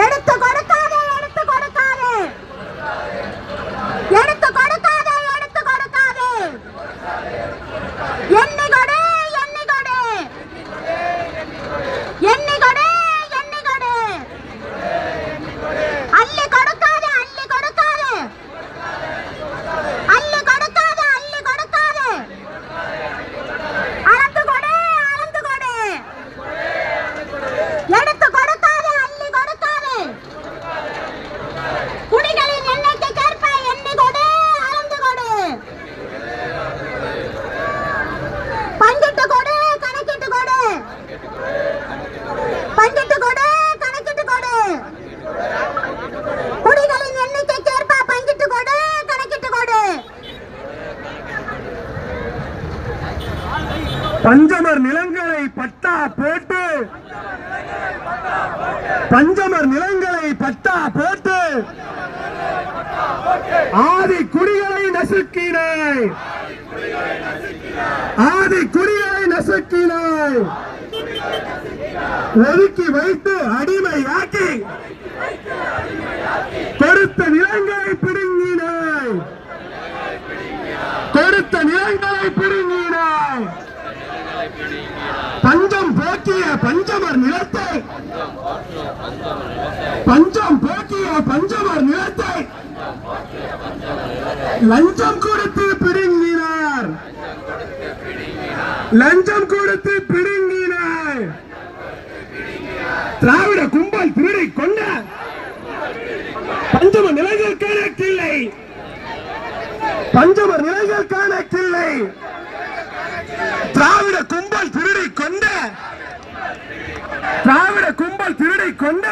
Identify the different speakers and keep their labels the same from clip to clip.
Speaker 1: நடத்த பஞ்சமர் நிலங்களை பட்டா போட்டு பஞ்சமர் நிலங்களை பட்டா போட்டு ஆதி குடிகளை நசுக்கினாய். ஆதி குடிகளை நசுக்கினாய். ஒதுக்கி வைத்து அடிமையாக்கி கொடுத்த நிலங்களை பிடுங்கினாய். கொடுத்த நில பிடுங்கினாய் பஞ்சம் போக்கிய பஞ்சமர் நிலத்தை. பஞ்சம் போக்கிய பஞ்சமர் நிலத்தை. லஞ்சம் கொடுத்து பிடுங்கினார். லஞ்சம் கொடுத்து பிடுங்கினார். திராவிட கும்பல் திருடி கொண்ட பஞ்சம நிலைகள் கணக்கில்லை. பஞ்சம நிலைகள் கணக்கில்லை. திராவிட கும்பல் திருடி கொண்ட திராவிட கும்பல் திருடி கொண்ட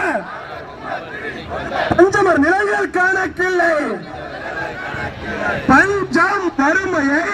Speaker 1: பஞ்சமர் நிலங்கள் காணக்கில்லை. பஞ்சம் வறுமையை